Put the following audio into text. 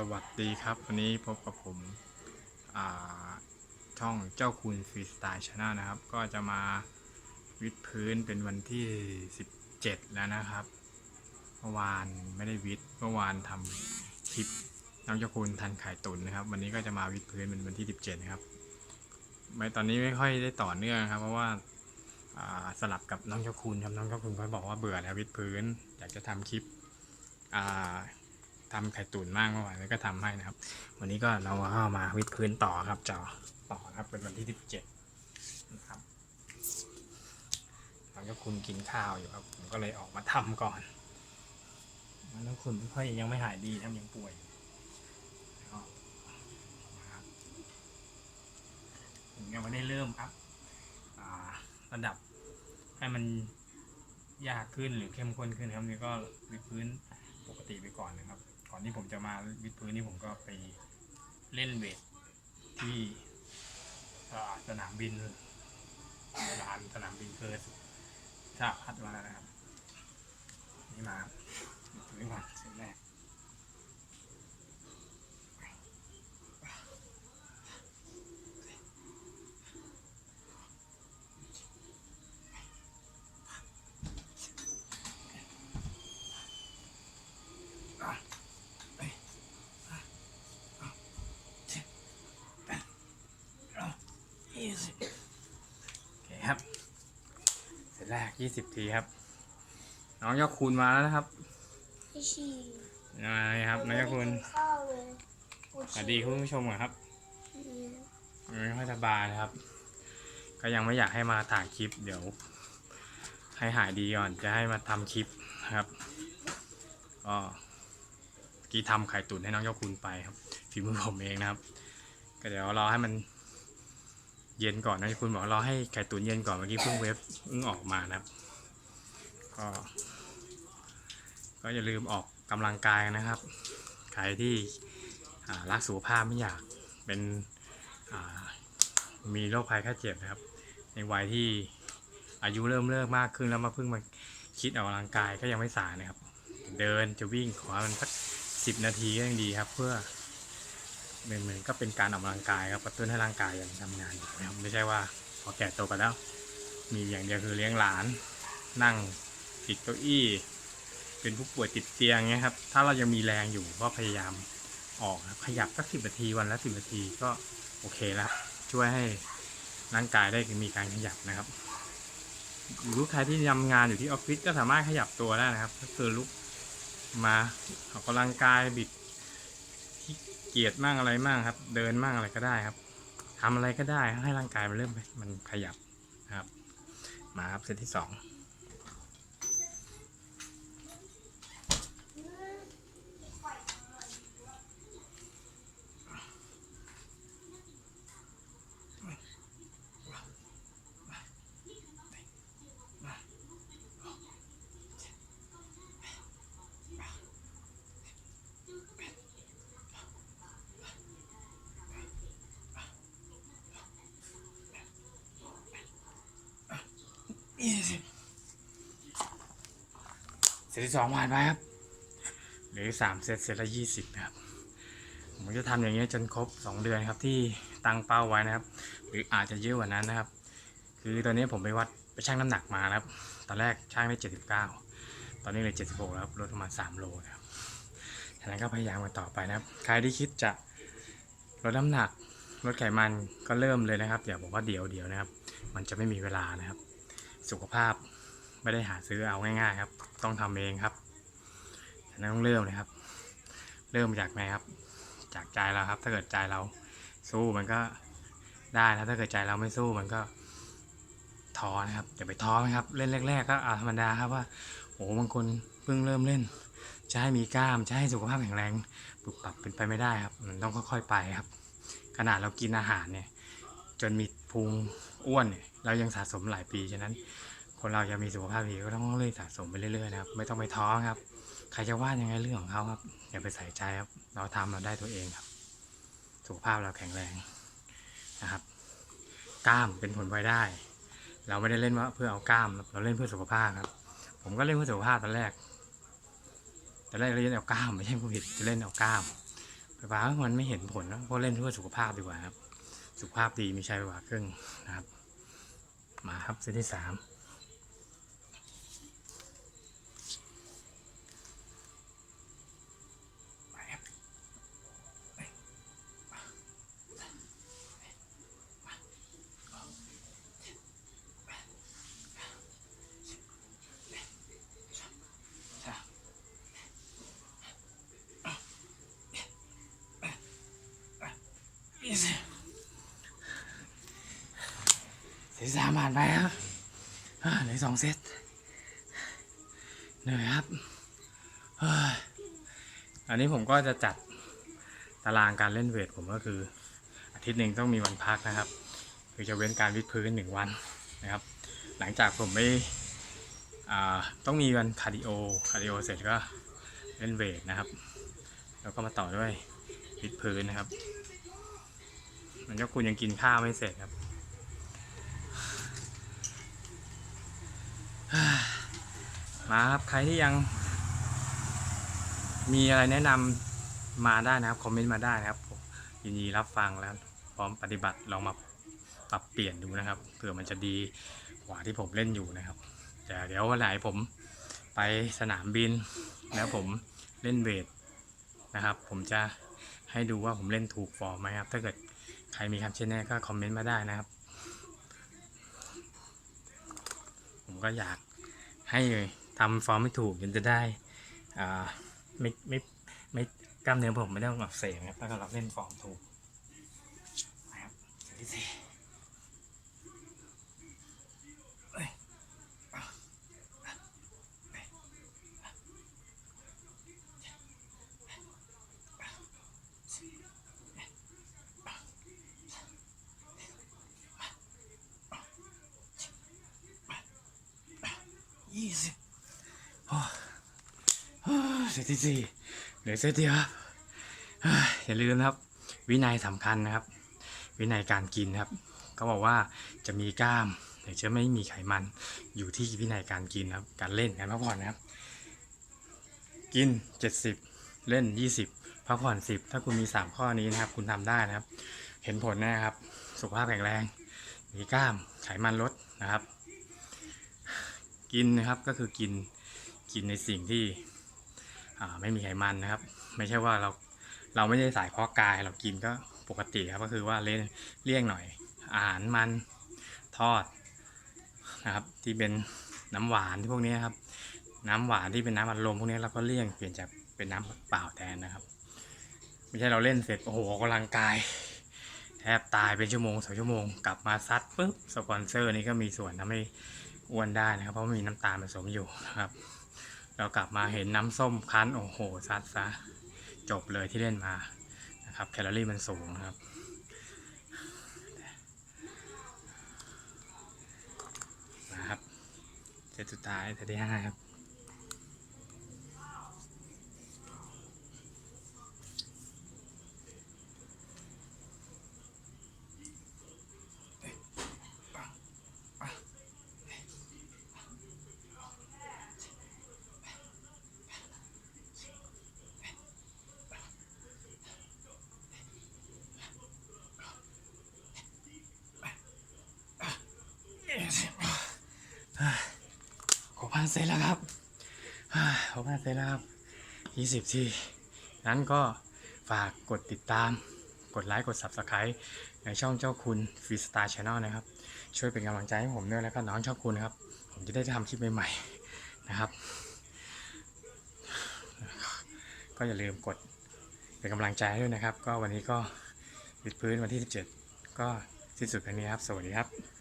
สวัสดีครับวันนี้พบกับผมช่องเจ้าคุณฟรีสไตล์ชาแนลนะครับ ก็จะมาวิดพื้นเป็นวันที่ 17 แล้วนะครับเมื่อวานไม่ได้วิดเมื่อวานทำคลิปน้องเจ้าคุณทันไข่ตุนนะครับ วันนี้ก็จะมาวิดพื้นเป็นวันที่ 17 นะครับไม่ตอนนี้ไม่ค่อยได้ต่อเนื่องครับ เพราะว่าสลับกับน้องเจ้าคุณครับน้องเจ้าคุณก็บอกว่าเบื่อแล้ววิดพื้น อยากจะทำคลิป อ่าทำไข่ตุ๋นมากเมื่อวานแล้วก็ทำให้นะครับ วันนี้ก็เราก็มาวิดพื้นต่อครับจอต่อครับเป็นวันที่17นะครับหลังจากคุณกินข้าวอยู่ครับ ผมก็เลยออกมาทำก่อนแล้วคุณไม่ค่อยยังไม่หายดีทำยังป่วยอยู่ก็นะครับผมยังไม่ได้เริ่มอัพอ่าระดับให้มันยากขึ้นหรือเข้มข้นขึ้นครับนี่ก็วิพื้นปกติไปก่อนนะครับ อนที่ผมจะมาวิดพื้นนี่ผมก็ไปเล่นเวทที่สนามบินลานสนามบินเกิดถ้าพัดมาแล้วนะครับ นี่มาวิดพื้นก่อนเสร็จแรกโอเคครับ เสร็จแรก ยี่สิบทีครับ น้องยอดคูณมาแล้วนะครับพี่ชีมาเลยครับน้องยอดคูณข้าวเลยกูสวัสดีคุณผู้ชมก่อนครับอืมไม่ค่อยสบายนะครับ ก็ยังไม่อยากให้มาถ่ายคลิป เดี๋ยว ให้หายดีก่อนจะให้มาทำคลิปนะครับก็เมื่อกี้ทำไข่ตุ๋นให้น้องเจ้าคุณไปครับฝีมือผมเองนะครับ ก็เดี๋ยวรอให้มัน เย็นก่อนนะคุณบอรอให้ไข่ตุ๋นเย็นก่อนเมื่อกี้เพิ่งเวฟเพิ่งออกมานะครับ ก็ก็อย่าลืมออกกำลังกายนะครับ ใครที่รักสุขภาพไม่อยากเป็นมีโรคภัยแค่เจ็บนะครับ ในวัยที่อายุเริ่มเลิกมากขึ้นแล้วมาเพิ่งมาคิดออกกำลังกายก็ยังไม่สายนะครับ เดินจะวิ่งขอมันสักสิบนาทีก็ยังดีครับ เพื่อ เหมือนเหมือนก็เป็นการออกกำลังกายครับกระตุ้นให้ร่างกายยังทำงานอยู่นะครับไม่ใช่ว่าพอแก่ตัวกันแล้ว มีอย่างเดียวคือเลี้ยงหลาน นั่งติดเก้าอี้ เป็นผู้ป่วยติดเตียงเงี้ยครับ ถ้าเรายังมีแรงอยู่ก็พยายามออกขยับสักสิบนาทีวันละสิบนาทีก็โอเคแล้วช่วยให้ร่างกายได้มีการขยับนะครับหรือใครที่ทำงานอยู่ที่ออฟฟิศก็สามารถขยับตัวได้นะครับ ก็คือลุกมาออกกำลังกายบิด กียจมั่งอะไรมั่งครับ เดินมั่งอะไรก็ได้ครับทำอะไรก็ได้ให้ร่างกายมันเริ่มมันขยับนะครับ มาครับเซตที่สอง ตที่สองผ่านไปครับหรือสามเซตเซตละยี่สิบนะครับผมจะทำอย่างนี้จนครบสองเดือนครับที่ตั้งเป้าไว้นะครับ หรืออาจจะเยอะกว่านั้นนะครับ คือตอนนี้ผมไปวัดไปชั่งน้ำหนักมานะครับ ตอนแรกชั่งได้เจ็ดสิบเก้าตอนนี้เลยเจ็ดสิบหกแล้วครับลดประมาณสามโลนะครับฉะนั้นก็พยายามกันต่อไปนะครับ ใครที่คิดจะลดน้ำหนักลดไขมันก็เริ่มเลยนะครับอย่าบอกว่าเดี๋ยวเดี๋ยวนะครับ มันจะไม่มีเวลานะครับ สุขภาพ ไม่ได้หาซื้อเอาง่ายๆครับ ต้องทำเองครับฉะนั้นต้องเริ่มเลยครับ เริ่มจากไหนครับ จากใจเราครับ ถ้าเกิดใจเราสู้มันก็ได้นะถ้าเกิดใจเราไม่สู้มันก็ท้อนะครับอย่าไปท้อนะครับ เล่นแรก ๆ ก็อาธรรมดาครับว่าโอ้บางคนเพิ่งเริ่มเล่นจะให้มีกล้ามจะให้สุขภาพแข็งแรงปรับปรับเป็นไปไม่ได้ครับมันต้องค่อยๆไปครับ ขนาดเรากินอาหารเนี่ยจนมีพุงอ้วนเนี่ยเรายังสะสมหลายปีฉะนั้น คนเราจะมีสุขภาพดีก็ต้องเรื่อยสะสมไปเรื่อยๆนะครับ ไม่ต้องไปท้อครับ ใครจะว่ายังไงเรื่องของเขาครับ อย่าไปใส่ใจครับ เราทำเราได้ตัวเองครับ สุขภาพเราแข็งแรงนะครับ กล้ามเป็นผลพลอยได้ เราไม่ได้เล่นว่าเพื่อเอากล้าม เราเล่นเพื่อสุขภาพครับ ผมก็เล่นเพื่อสุขภาพตอนแรกตอนแรกเราเล่นเอากล้ามไม่ใช่ผู้ผิดจะเล่นเอากล้ามไฟฟ้ามันไม่เห็นผลนะเพราะเล่นเพื่อสุขภาพดีกว่าครับ สุขภาพดีม่ใช่ไฟฟ้าเครื่องนะครับ มาครับเซตที่สาม เซตที่สามผ่านไปครับอ่าเหลืออกสองเซตเหนื่อยครับอันนี้ผมก็จะจัดตารางการเล่นเวทผมก็คือ อาทิตย์หนึ่งต้องมีวันพักนะครับ คือจะเว้นการวิดพื้นหนึ่งวันนะครับ หลังจากผมไม่ต้องมีวันคาร์ดิโอคาร์ดิโอเสร็จก็เล่นเวทนะครับ แล้วก็มาต่อด้วยวิดพื้นนะครับ มันก็คุณยังกินข้าวไม่เสร็จครับ มาครับ ใครที่ยัง มีอะไรแนะนำมาได้นะครับ คอมเมนต์มาได้นะครับผมยินดีรับฟังแล้ว พร้อมปฏิบัติลองมาปรับเปลี่ยนดูนะครับเผื่อมันจะดีกว่าที่ผมเล่นอยู่นะครับ แต่เดี๋ยววันไหนผมไปสนามบิน แล้วผมเล่นเวทนะครับ ผมจะให้ดูว่าผมเล่นถูกฟอร์มไหมครับ ถ้าเกิด ใครมีคำเช่นแน่ก็คอมเมนต์มาได้นะครับ ผมก็อยากให้ทำฟอร์มไม่ถูกจนจะได้อ่าไม่ไม่ไม่กล้ามเนื้อผมไม่ได้อักเสบครับถ้าเราเล่นฟอร์มถูกนะครับที่สี่เอ้ยอะอะเอ้ยอะยี่สิบโอ้โอ้เซตที่สี่เหลือเซตเดียวครับเฮ้ยอย่าลืมนะครับ วินัยสำคัญนะครับ วินัยการกินครับเขาบอกว่าจะมีกล้ามแต่จะไม่มีไขมันอยู่ที่วินัยการกินครับ การเล่นการพักผ่อนนะครับ กิน 70 เล่น 20พักผ่อน 10 ถ้าคุณมี 3 ข้อนี้นะครับ คุณทำได้นะครับ เห็นผลแนะครับ สุขภาพแข็งแรง มีกล้ามไขมันลดนะครับ กินนะครับก็คือกินกินในสิ่งที่ ไม่มีไขมันนะครับ ไม่ใช่ว่าเราเราไม่ได้สายเพาะกายเรากินก็ปกติครับก็คือว่าเล่นเลี่ยงหน่อย อาหารมันทอดนะครับ ที่เป็นน้ำหวานที่พวกนี้ครับ น้ำหวานที่เป็นน้ำอัดลมพวกนี้เราก็เลี่ยงเปลี่ยนจากเป็นน้ำเปล่าแทนนะครับ ไม่ใช่เราเล่นเสร็จโอ้โหกกำลังกายแทบตายเป็นชั่วโมงสองชั่วโมงกลับมาซัดปุ๊บสปอนเซอร์นี่ก็มีส่วนทำให้อ้วนได้นะครับ เพราะมีน้ำตาลผสมอยู่นะครับ เรากลับมาเห็นน้ำส้มคั้นโอ้โหซัดซะจบเลยที่เล่นมานะครับแคลอรี่มันสูงนะครับ นะครับเซตสุดท้ายเซตที่ห้าครับ ขอพันเซตแล้วครับขอพันเซตแล้วครับยี่สิบทีนั้นก็ฝากกดติดตาม กดไลค์ กด Subscribe ในช่องเจ้าคุณฟรีสไตล์ช n แนลนะครับ ช่วยเป็นกำลังใจให้ผมด้วยแล้วก็น้องชอบคุณครับ ผมจะได้ทำคลิปใหม่ๆนะครับ ก็อย่าลืมกดเป็นกำลังใจด้วยนะครับ ก็วันนี้ก็วิดพื้นวันที่ 17 ก็สิ้นสุดเพียงนี้ครับ สวัสดีครับ